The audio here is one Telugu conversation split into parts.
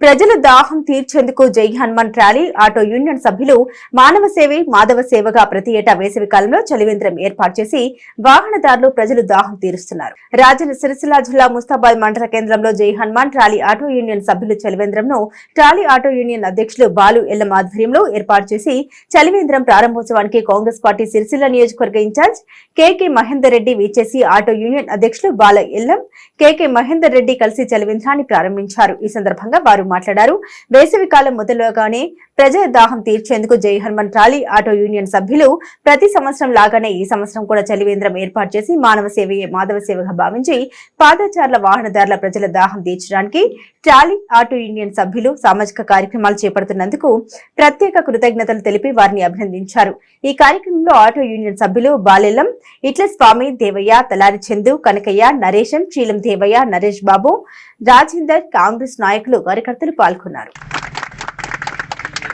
ప్రజల దాహం తీర్చేందుకు జై హనుమాన్ ర్యాలీ ఆటో యూనియన్ సభ్యులు మానవ సేవే మాధవ సేవగా ప్రతి ఏటా వేసవి కాలంలో చలివేంద్రం ఏర్పాటు చేసి వాహనదారులు ప్రజలు దాహం తీరుస్తున్నారు. రాజన్న సిరిసిల్ల జిల్లా ముస్తాబాద్ మండల కేంద్రంలో జై హనుమాన్ ర్యాలీ ఆటో యూనియన్ సభ్యులు చలివేంద్రంను ట్రాలీ ఆటో యూనియన్ అధ్యక్షులు బాలు ఎల్లం ఆధ్వర్యంలో ఏర్పాటు చేసి చలివేంద్రం ప్రారంభోత్సవానికి కాంగ్రెస్ పార్టీ సిరిసిల్ల నియోజకవర్గ ఇన్ఛార్జ్ కేకే మహేందర్ రెడ్డి విచ్చేసి ఆటో యూనియన్ అధ్యక్షులు బాల ఎల్లం కేకే మహేందర్ రెడ్డి కలిసి చలివేంద్రాన్ని ప్రారంభించారు. ఈ సందర్భంగా వారు మాట్లాడారు. వేసవి కాలం మొదలుగానే ప్రజల దాహం తీర్చేందుకు జై హనుమాన్ ట్రాలీ ఆటో యూనియన్ సభ్యులు ప్రతి సంవత్సరం లాగానే ఈ సంవత్సరం కూడా చలివేంద్రం ఏర్పాటు చేసి మానవ సేవయే మాధవ సేవగా భావించి పాదచారుల వాహనదారుల ప్రజల దాహం తీర్చడానికి ట్రాలీ ఆటో యూనియన్ సభ్యులు సామాజిక కార్యక్రమాలు చేపడుతున్నందుకు ప్రత్యేక కృతజ్ఞతలు తెలిపి వారిని అభినందించారు. ఈ కార్యక్రమంలో ఆటో యూనియన్ సభ్యులు బాలెల్లం ఇట్ల స్వామి దేవయ్య తలారి చందు కనకయ్య నరేశం శీలం దేవయ్య నరేష్ బాబు రాజేందర్ కాంగ్రెస్ నాయకులు కార్యకర్తలు పాల్గొన్నారు.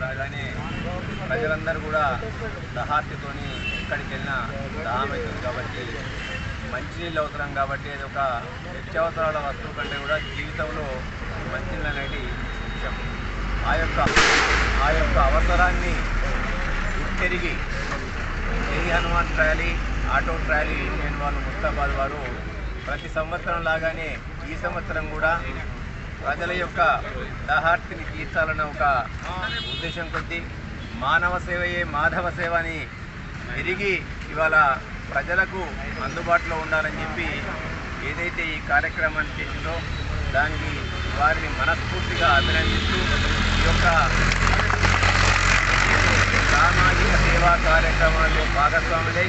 రాగానే ప్రజలందరూ కూడా దహార్తితోని ఎక్కడికి వెళ్ళినా దాహం అవుతుంది కాబట్టి మంచినీళ్ళు అవసరం కాబట్టి అది ఒక నిత్యావసరాల వస్తువు కంటే కూడా జీవితంలో మంచినీళ్ళు అనేది ముఖ్యం. ఆ యొక్క ఆ యొక్క అవసరాన్ని తిరిగి Jai Hanuman trolley auto trolley union వాళ్ళు ముస్తాబాద్ వారు ప్రతి సంవత్సరం లాగానే ఈ సంవత్సరం కూడా ప్రజల యొక్క దాహార్తిని తీర్చాలన్న ఒక ఉద్దేశం కొద్దీ మానవ సేవయే మాధవ సేవ అని తిరిగి ఇవాళ ప్రజలకు అందుబాటులో ఉండాలని చెప్పి ఏదైతే ఈ కార్యక్రమాన్ని చేసిందో దానికి వారిని మనస్ఫూర్తిగా అభినందిస్తూ ఈ యొక్క సామాజిక సేవా కార్యక్రమాల్లో భాగస్వాములై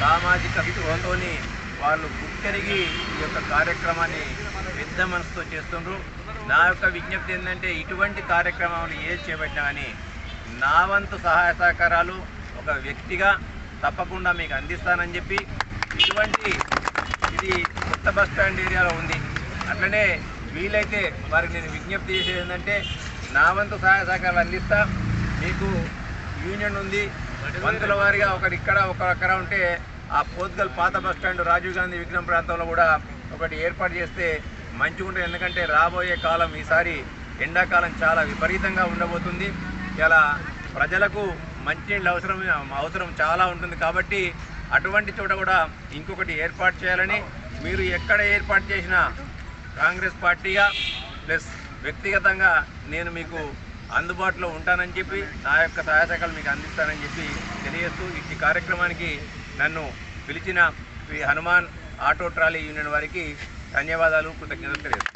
సామాజిక స్పృహతోని వాళ్ళు గుర్తెరిగి ఈ యొక్క కార్యక్రమాన్ని పెద్ద మనసుతో చేస్తుండ్రు. నా యొక్క విజ్ఞప్తి ఏంటంటే ఇటువంటి కార్యక్రమాలు ఏది చేపట్టినా కానీ నా వంతు సహాయ సహకారాలు ఒక వ్యక్తిగా తప్పకుండా మీకు అందిస్తానని చెప్పి ఇటువంటి ఇది కొత్త బస్ స్టాండ్ ఏరియాలో ఉంది. అట్లనే వీలైతే వారికి నేను విజ్ఞప్తి చేసేది ఏంటంటే నా వంతు సహాయ సహకారాలు అందిస్తా. మీకు యూనియన్ ఉంది. వంతుల వారిగా ఒకటి ఇక్కడ ఒక అక్కడ ఉంటే ఆ పోత్గల్ పాత బస్ స్టాండ్ రాజీవ్ గాంధీ విగ్రహం ప్రాంతంలో కూడా ఒకటి ఏర్పాటు చేస్తే మంచిగా ఉంటుంది ఎందుకంటే రాబోయే కాలం ఈసారి ఎండాకాలం చాలా విపరీతంగా ఉండబోతుంది. ఇలా ప్రజలకు మంచినీళ్ళు అవసరం అవసరం చాలా ఉంటుంది కాబట్టి అటువంటి చోట కూడా ఇంకొకటి ఏర్పాటు చేయాలని మీరు ఎక్కడ ఏర్పాటు చేసినా కాంగ్రెస్ పార్టీగా ప్లస్ వ్యక్తిగతంగా నేను మీకు అందుబాటులో ఉంటానని చెప్పి నా యొక్క సహాయశాఖలు మీకు అందిస్తానని చెప్పి తెలియజేస్తూ ఈ కార్యక్రమానికి నన్ను పిలిచిన Shri Hanuman auto trolley union వారికి ధన్యవాదాలు కృతజ్ఞతలు తెలియదు